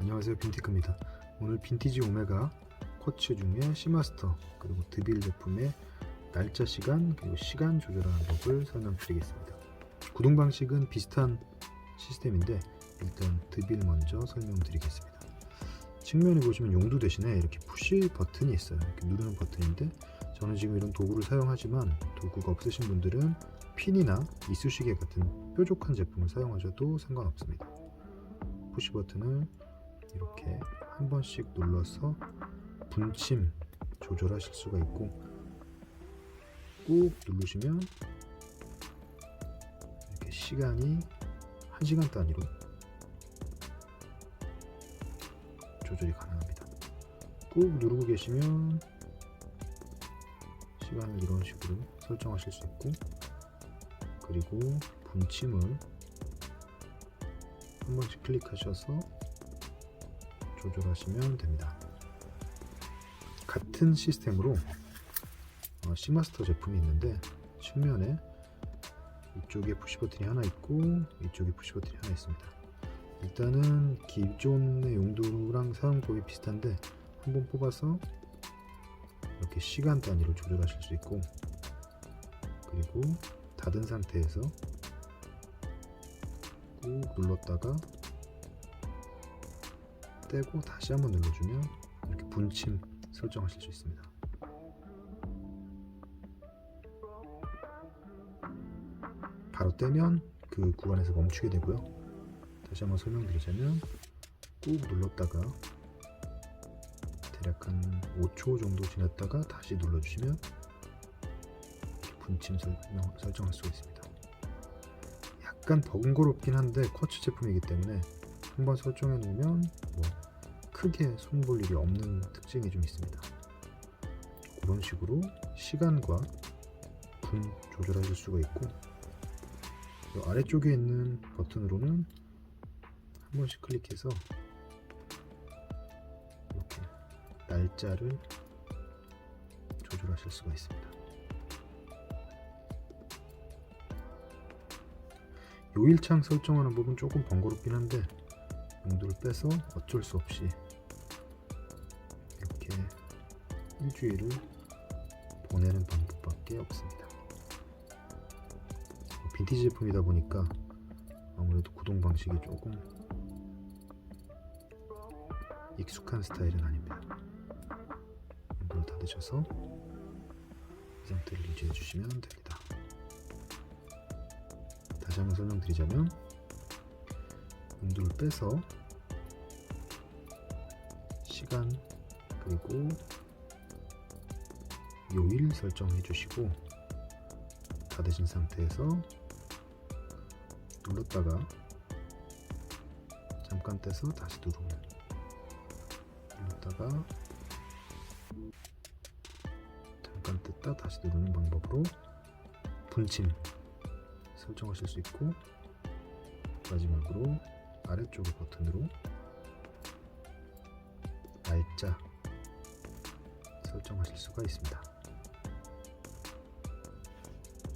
안녕하세요 빈티크입니다. 오늘 빈티지 오메가 쿼츠 중에 시마스터 그리고 드빌 제품의 날짜 시간 그리고 시간 조절하는 법을 설명드리겠습니다. 구동 방식은 비슷한 시스템인데 일단 드빌 먼저 설명드리겠습니다. 측면에 보시면 용도 대신에 이렇게 푸시 버튼이 있어요. 이렇게 누르는 버튼인데 저는 지금 이런 도구를 사용하지만 도구가 없으신 분들은 핀이나 이쑤시개 같은 뾰족한 제품을 사용하셔도 상관없습니다. 푸시 버튼을 이렇게 한 번씩 눌러서 분침 조절하실 수가 있고 꾹 누르시면 이렇게 시간이 1시간 단위로 조절이 가능합니다. 꾹 누르고 계시면 시간을 이런 식으로 설정하실 수 있고 그리고 분침을 한 번씩 클릭하셔서 조절하시면 됩니다. 같은 시스템으로 어, 시마스터 제품이 있는데 측면에 이쪽에 푸시 버튼이 하나 있고 이쪽에 푸시 버튼이 하나 있습니다. 일단은 기존의 용도랑 사용법이 비슷한데 한번 뽑아서 이렇게 시간 단위로 조절하실 수 있고 그리고 닫은 상태에서 꾹 눌렀다가 떼고 다시 한번 눌러주면 이렇게 분침 설정하실 수 있습니다. 바로 떼면 그 구간에서 멈추게 되고요. 다시 한번 설명드리자면 꾹 눌렀다가 대략 한 5초 정도 지났다가 다시 눌러주시면 분침 설정, 설정할 수가 있습니다. 약간 번거롭긴 한데 쿼츠 제품이기 때문에 한번 설정해 놓으면 뭐 크게 손볼 일이 없는 특징이 좀 있습니다. 그런 식으로 시간과 분 조절하실 수가 있고 이 아래쪽에 있는 버튼으로는 한 번씩 클릭해서 이렇게 날짜를 조절하실 수가 있습니다. 요일창 설정하는 부분 조금 번거롭긴 한데 용도를 빼서 어쩔 수 없이 이렇게 일주일을 보내는 방법밖에 없습니다. 빈티지 제품이다 보니까 아무래도 구동 방식이 조금 익숙한 스타일은 아닙니다. 용도를 닫으셔서 이 상태를 유지해 주시면 됩니다. 다시 한번 설명드리자면 용도를 빼서 시간 그리고 요일 설정해 주시고 닫으신 상태에서 눌렀다가 잠깐 떼서 다시 누르고 눌렀다가 잠깐 뗐다 다시 누르는 방법으로 분침 설정하실 수 있고 마지막으로 아래쪽의 버튼으로 날짜 설정하실 수가 있습니다.